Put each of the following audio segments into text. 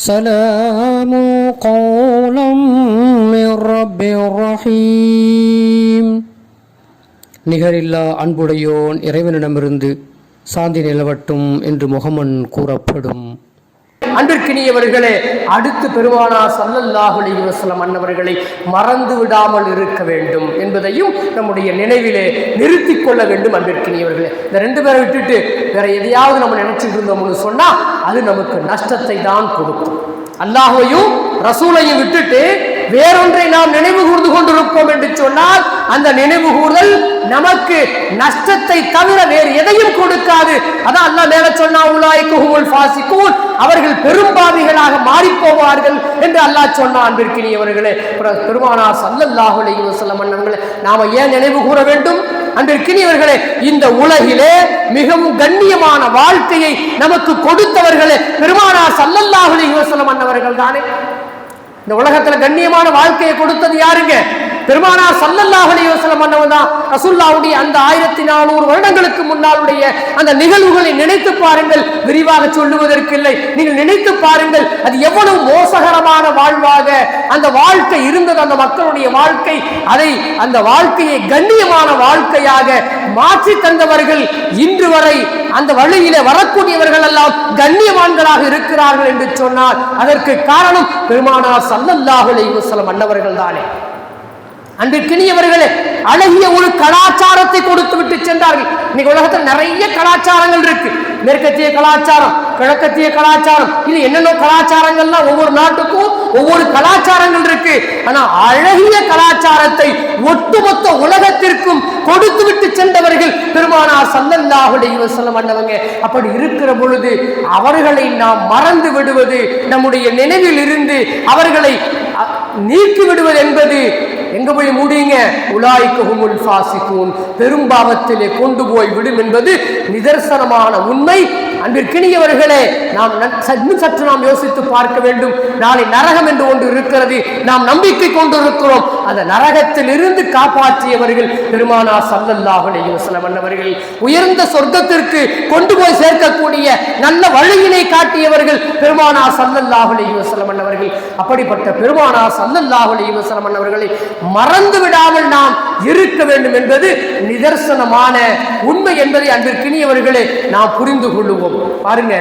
سلام قولا من رب رحيم நிகரில்லா அன்புடையோன் இறைவனிடமிருந்து சாந்தி நிலவட்டும் என்று முகமன் கூறப்படும் அன்பிற்கினியவர்களே அடுத்து பெருமானா சல்லல்லாஹுலி வசலம் அன்னவர்களை மறந்து விடாமல் இருக்க வேண்டும் என்பதையும் நம்முடைய நினைவிலே நிறுத்தி கொள்ள வேண்டும் அன்பிற்கினியவர்களே. இந்த ரெண்டு பேரை விட்டுட்டு வேற எதையாவது நம்ம நினைச்சிட்டு இருந்தோம்னு சொன்னால் அது நமக்கு நஷ்டத்தை தான் கொடுக்கும். அல்லாஹையும் ரசூலையும் விட்டுட்டு வேறொன்றை நாம் நினைவு கூர்ந்து கொண்டிருப்போம் என்று சொன்னால் அந்த நினைவு கூர்தல் நமக்கு நஷ்டத்தை தவிர வேறு எதையும் கொடுக்காது. அதான் அல்லாஹ் மேல சொன்னா உலாய்க்குஹுல் ஃபாசிகூன். அவர்கள் பெரும்பாவிகளாக மாறி போவார்கள் என்று அல்லாஹ் சொன்னான் அன்பிற்கினியவர்களே. பெருமானார் ஸல்லல்லாஹு அலைஹி வஸல்லம் அன்னவர்களே நாம ஏன் நினைவு கூற வேண்டும்? அன்பிற்கினியவர்களே இந்த உலகிலே மிகவும் கண்ணியமான வாழ்க்கையை நமக்கு கொடுத்தவர்களே பெருமானார் ஸல்லல்லாஹு அலைஹி வஸல்லம் அன்னவர்கள் தானே இந்த உலகத்துல கண்ணியமான வாழ்க்கையை கொடுத்தது யாருங்க? பெருமானார் சல்லல்லாஹு அலைஹி வஸல்லம் தான் ரசூல்லாவுடைய அந்த ஆயிரத்தி நானூறு வருடங்களுக்கு முன்னாளுடைய அந்த நிகழ்வுகளை நினைத்து பாருங்கள். விரிவாக சொல்லுவதற்கு இல்லை. நீங்கள் நினைத்து பாருங்கள் அது எவ்வளவு மோசகரமான வாழ்வாக அந்த வாழ்க்கை இருந்தது. அந்த மக்களுடைய வாழ்க்கை அதை அந்த வாழ்க்கையை கண்ணியமான வாழ்க்கையாக மாற்றி தந்தவர்கள் இன்று வரை அந்த வழியிலே வரக்கூடியவர்கள் எல்லாம் கண்ணியவான்களாக இருக்கிறார்கள் என்று சொன்னால் அதற்கு காரணம் பெருமானார் சல்லல்லாஹுலை வசலம் அன்னவர்கள் தானே. அன்பிற்கினியவர்களே அழகிய ஒரு கலாச்சாரத்தை கொடுத்து விட்டு சென்றார்கள். இன்னைக்கு உலகத்தில் நிறைய கலாச்சாரங்கள் இருக்கு. மேற்கத்திய கலாச்சாரம் கிழக்கத்திய கலாச்சாரம் இது என்னென்ன கலாச்சாரங்கள்லாம் ஒவ்வொரு நாட்டுக்கும் ஒவ்வொரு கலாச்சாரங்கள் இருக்கு. ஆனா அழ கலாச்சாரத்தை ஒட்டுமொத்த உலகத்திற்கும் கொடுத்து விட்டு சென்றவர்கள் பெருமானார் சல்லல்லாஹு அலைஹி அண்ணவங்க. அப்படி இருக்கிற பொழுது அவர்களை நாம் மறந்து விடுவது நம்முடைய நினைவில் இருந்து அவர்களை நீக்கி விடுவது என்பது எங்க போய் முடியுங்க? உலாய்க்குமுல் ஃபாசிகூன். பெரும்பாவத்திலே கொண்டு போய் விடும் என்பது நிதர்சனமான உண்மை. அன்பிற்கினியவர்களே நாம் இன்னும் சற்று நாம் யோசித்து பார்க்க வேண்டும். நாளை நரகம் என்று ஒன்று இருக்கிறது. நாம் நம்பிக்கை கொண்டிருக்கிறோம். அந்த நரகத்தில் இருந்து காப்பாற்றியவர்கள் பெருமானா சல்லல்லாஹுடைய அவர்கள் உயர்ந்த சொர்க்கத்திற்கு கொண்டு போய் சேர்க்கக்கூடிய நல்ல வழியினை காட்டியவர்கள் பெருமானா சல்லல்லாஹுடைய அவர்கள் அப்படிப்பட்ட பெருமானா சல்லல்லாஹுடைய அவர்களை மறந்து விடாமல் நாம் இருக்க வேண்டும் என்பது நிதர்சனமான உண்மை என்பதை அன்பிற்கினியவர்களே நாம் புரிந்து கொள்ளுவோம். பாருங்க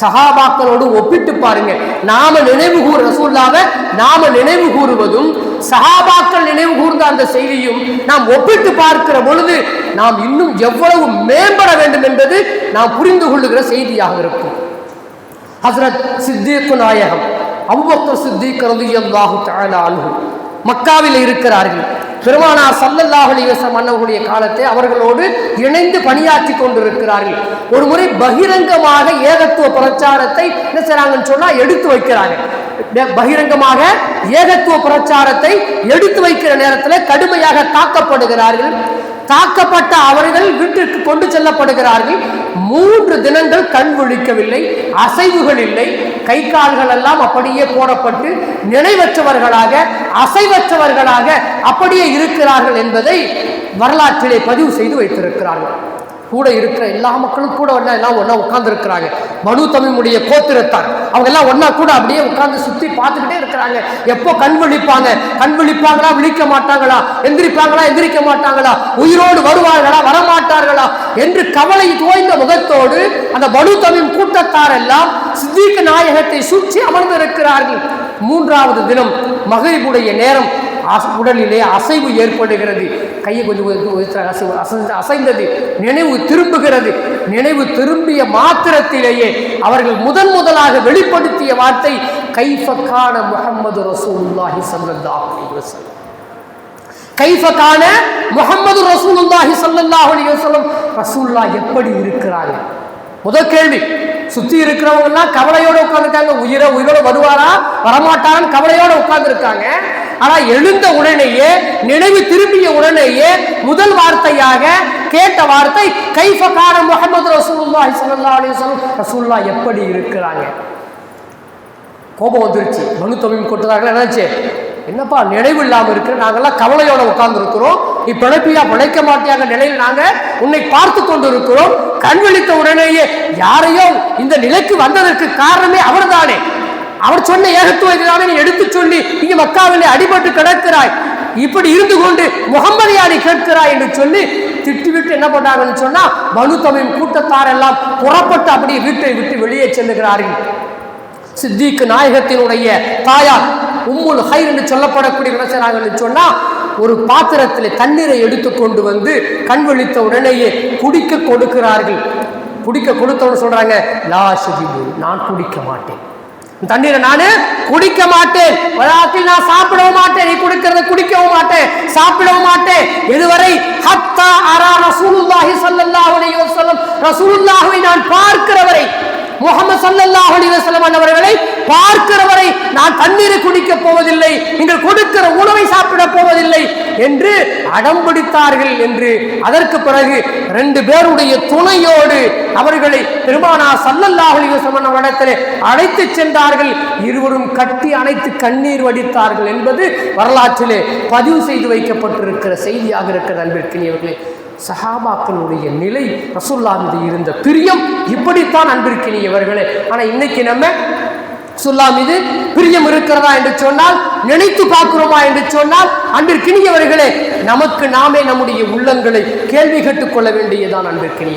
சகாபாக்களோடு ஒப்பிட்டு பாருங்க. நாம நினைவு கூறு ரசூல்லாவை நாம நினைவு கூறுவதும் சகாபாக்கள் நினைவு கூர்ந்த அந்த செய்தியும் நாம் ஒப்பிட்டு பார்க்கிற பொழுது நாம் இன்னும் எவ்வளவு மேம்பட வேண்டும் என்பது நாம் புரிந்து கொள்ளுகிற செய்தியாக இருக்கும். ஹசரத் சித்தீக்கு நாயகம் அபுபக்கர் சித்திக் ரதியல்லாஹு தஆலா அன்ஹு மக்காவில் இருக்கிறார்கள். பெருமானார் சல்லல்லாஹு அலைஹி வஸல்லம் காலத்தை அவர்களோடு இணைந்து பணியாற்றி கொண்டிருக்கிறார்கள். ஒரு முறை பகிரங்கமாக ஏகத்துவ பிரச்சாரத்தை என்ன செய்றாங்கன்னு சொன்னா எடுத்து வைக்கிறாங்க. பகிரங்கமாக ஏகத்துவ பிரச்சாரத்தை எடுத்து வைக்கிற நேரத்தில் கடுமையாக தாக்கப்படுகிறார்கள். தாக்கப்பட்ட அவர்கள் வீட்டிற்கு கொண்டு செல்லப்படுகிறார்கள். மூன்று தினங்கள் கண் விழிக்கவில்லை அசைவுகள் இல்லை. கை கால்கள் எல்லாம் அப்படியே போடப்பட்டு நினைவற்றவர்களாக அசைவற்றவர்களாக அப்படியே இருக்கிறார்கள் என்பதை வரலாற்றிலே பதிவு செய்து வைத்திருக்கிறார்கள். கூட இருக்கிற எல்லா மக்களும் கூட ஒன்றா எல்லாம் ஒன்றா உட்கார்ந்து இருக்கிறாங்க மனு தமிழுடைய கோத்திரத்தார். அவங்க எல்லாம் ஒன்றா கூட அப்படியே உட்கார்ந்து சுற்றி பார்த்துக்கிட்டே இருக்கிறாங்க. எப்போ கண் விழிப்பாங்க? கண் விழிப்பாங்களா? விழிக்க மாட்டாங்களா? எந்திரிப்பாங்களா? எந்திரிக்க மாட்டாங்களா? உயிரோடு வருவார்களா? வரமாட்டார்களா? என்று கவலை தோய்ந்த முகத்தோடு அந்த மனு தமிழ் கூட்டத்தார் எல்லாம் சித்திக நாயகத்தை சுற்றி அமர்ந்திருக்கிறார்கள். மூன்றாவது தினம் மகிழ்வுடைய நேரம். அச- உடலிலே அசைவு ஏற்படுகிறது. கையை கொஞ்சம் அசைவு அசைந்தது. நினைவு திரும்புகிறது. நினைவு திரும்பிய மாத்திரத்திலேயே அவர்கள் முதன் முதலாக வெளிப்படுத்திய வார்த்தை கைஃபக்கான முகமது ரசூலுல்லாஹி ஸல்லல்லாஹு அலைஹி வஸல்லம். கைஃபக்கான முகமது ரசூலுல்லாஹி ஸல்லல்லாஹு அலைஹி வஸல்லம். ரசூலுல்லாஹ் எப்படி இருக்கிறாங்க முதல் கேள்வி சுத்தி இருக்கிறவங்க எல்லாம் கவலையோட உட்கார்ந்துருக்காங்க உயிரை உயிரோட வருவாரா? வரமாட்டான்னு கவலையோட உட்கார்ந்துருக்காங்க. ஆனா எழுந்த உடனேயே நினைவு திரும்பிய உடனேயே முதல் வார்த்தையாக கேட்ட வார்த்தை கைஃபக்கான முகமது ரசூலுல்லாஹி ஸல்லல்லாஹு அலைஹி ரசூல்லா எப்படி இருக்கிறாங்க? கோபம் வந்துருச்சு. மனு தமிழ் கொட்டுறாங்க என்னாச்சு? என்னப்பா நினைவு இல்லாமல் இருக்கிற நாங்கள்லாம் கவலையோட உட்கார்ந்துருக்கிறோம். நீ பிழைப்பியா பிழைக்க மாட்டியாங்க நிலையில் நாங்கள் உன்னை பார்த்து கொண்டு இருக்கிறோம் கண் விழித்த உடனேயே யாரையோ இந்த நிலைக்கு வந்ததற்கு காரணமே அவர்தானே. அவர் சொன்ன ஏகத்துவ இதுதானே நீ எடுத்து சொல்லி இங்க மக்காவிலே அடிபட்டு கிடக்கிறாய். இப்படி இருந்து கொண்டு முகம்மதியாடி கேட்கிறாய் என்று சொல்லி திட்டிவிட்டு என்ன பண்ணாங்கன்னு சொன்னா பனு தமிழ் கூட்டத்தார் எல்லாம் புறப்பட்டு அப்படியே வீட்டை விட்டு வெளியே செல்லுகிறார்கள். சித்திக்கு நாயகத்தினுடைய தாயார் உம்முல் ஹைர் என்று சொல்லப்படக்கூடிய என்ன செய்றாங்கன்னு சொன்னா ஒரு பாத்திரத்தில் தண்ணீரை எடுத்து கொண்டு வந்து கண் விழித்த உடனேயே குடிக்க கொடுக்கிறார்கள். குடிக்க கொடுத்தவன்னு சொல்றாங்க லா நான் குடிக்க மாட்டேன். தண்ணீரை நானு குடிக்க மாட்டேன். வராத்தில் நான் சாப்பிடவும் மாட்டேன். நீ குடிக்கிறத குடிக்கவும் மாட்டேன். சாப்பிடவும் மாட்டேன். இதுவரை ஹத்தா அரா ரசூலுல்லாஹி ஸல்லல்லாஹு அலைஹி வஸல்லம் ரசூலுல்லாஹை நான் பார்க்கிற வரை முகமது சல்லல்லாஹு அலைஹி வஸல்லம் அவர்களை பார்க்கிற வரை நான் தண்ணீரை குடிக்க போவதில்லை. நீங்கள் கொடுக்கிற உணவை சாப்பிடப் போவதில்லை என்று அடம் பிடித்தார்கள் என்று அதற்கு பிறகு ரெண்டு பேருடைய துணையோடு அவர்களை பெருமானா சல்லல்லாஹு அலைஹி அழைத்து சென்றார்கள். இருவரும் கட்டி அணைத்து கண்ணீர் வடித்தார்கள் என்பது வரலாற்றிலே பதிவு செய்து வைக்கப்பட்டிருக்கிற செய்தியாக இருக்கிற அன்பிற்கினியவர்களே. சஹாபாக்களுடைய நிலை ரசுல்லா மீது இருந்த பிரியம் இப்படித்தான் அன்பிற்கினியவர்களே. ஆனா இன்னைக்கு நம்ம சுல்லா மீது பிரியம் இருக்கிறதா என்று சொன்னால் நினைத்து பார்க்கிறோமா என்று சொன்னால் அன்பிற்கினியவர்களே நமக்கு நாமே நம்முடைய உள்ளங்களை கேள்வி கேட்டுக்கொள்ள வேண்டியதான் அன்பிற்கினிய